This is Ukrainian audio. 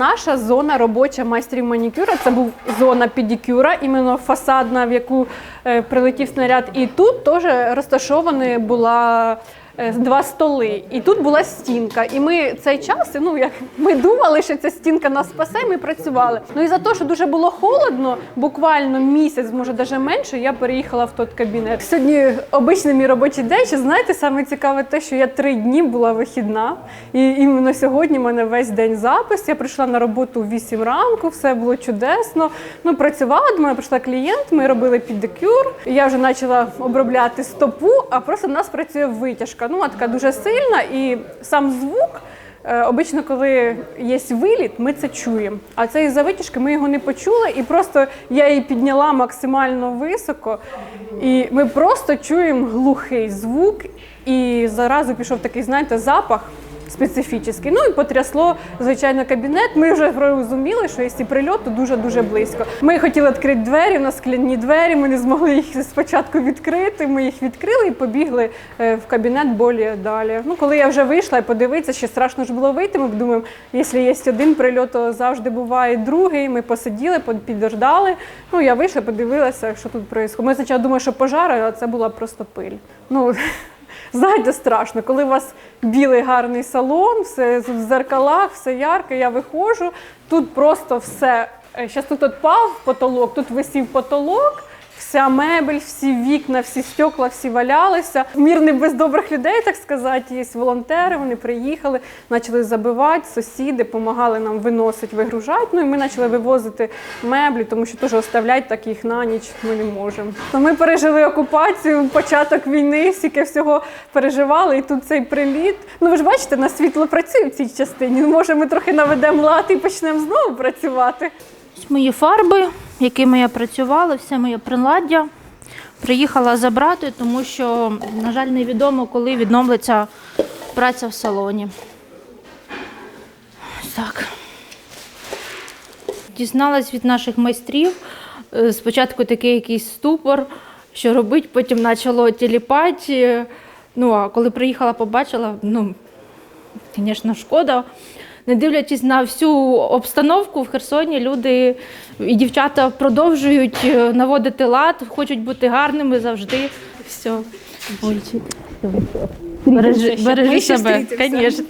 наша зона робоча майстрів манікюра. Це був зона педикюра, іменно фасадна, в яку е, прилетів снаряд. І тут теж розташована була. Е, Два столи, і тут була стінка. І ми цей час, ну як ми думали, що ця стінка нас спасе, ми працювали. Ну і за те, що дуже було холодно, буквально місяць, може навіть менше, я переїхала в той кабінет. Сьогодні обичний мій робочий день. Ще знаєте, саме цікаве те, що я три дні була вихідна, і іменно сьогодні в мене весь день запис. Я прийшла на роботу в 8 ранку, все було чудесно. Ну, працювала, до мене прийшла клієнт, ми робили педикюр. Я вже почала обробляти стопу, а просто в нас працює витяжка. Ну, вона така дуже сильна, і сам звук. Е, Обично, коли є виліт, ми це чуємо. А це із-за витяжки ми його не почули, і просто я її підняла максимально високо, і ми просто чуємо глухий звук, і заразу пішов такий, знаєте, запах специфічний. Ну і потрясло, звичайно, кабінет. Ми вже розуміли, що якщо прильот, то дуже-дуже близько. Ми хотіли відкрити двері, у нас скляні двері, ми не змогли їх спочатку відкрити. Ми їх відкрили і побігли е, в кабінет болі далі. Ну, коли я вже вийшла і подивитися, ще страшно ж було вийти. Ми думаємо, якщо є один прильот, то завжди буває другий. Ми посиділи, підождали. Ну, я вийшла, подивилася, що тут відбувається. Ми спочатку думали, що пожар, а це була просто пиль. Ну, Знаєте, страшно, коли у вас білий гарний салон, все в зеркалах, все ярко, я виходжу, тут просто все. Зараз тут от пав потолок, тут висів потолок, вся мебель, всі вікна, всі стекла, всі валялися. Мір не без добрих людей, так сказати. Є волонтери, вони приїхали, почали забивати, сусіди допомагали нам виносити, вигружати. Ну і ми почали вивозити меблі, тому що теж оставляти так їх на ніч ми не можемо. То ми пережили окупацію, початок війни, стільки всього переживали, і тут цей приліт. Ну ви ж бачите, на світло працює в цій частині. Може, ми трохи наведемо лад і почнемо знову працювати. Мої фарби, якими я працювала, все моє приладдя. Приїхала забрати, тому що, на жаль, невідомо, коли відновиться праця в салоні. Так. Дізналась від наших майстрів. е, Спочатку такий якийсь ступор, що робить, потім почало тіліпати. Ну, а коли приїхала, побачила, ну, звісно, шкода не дивлячись на всю обстановку в Херсоні, люди і дівчата продовжують е, наводити лад, хочуть бути гарними завжди. Все. Бережи, бережи себе, звісно.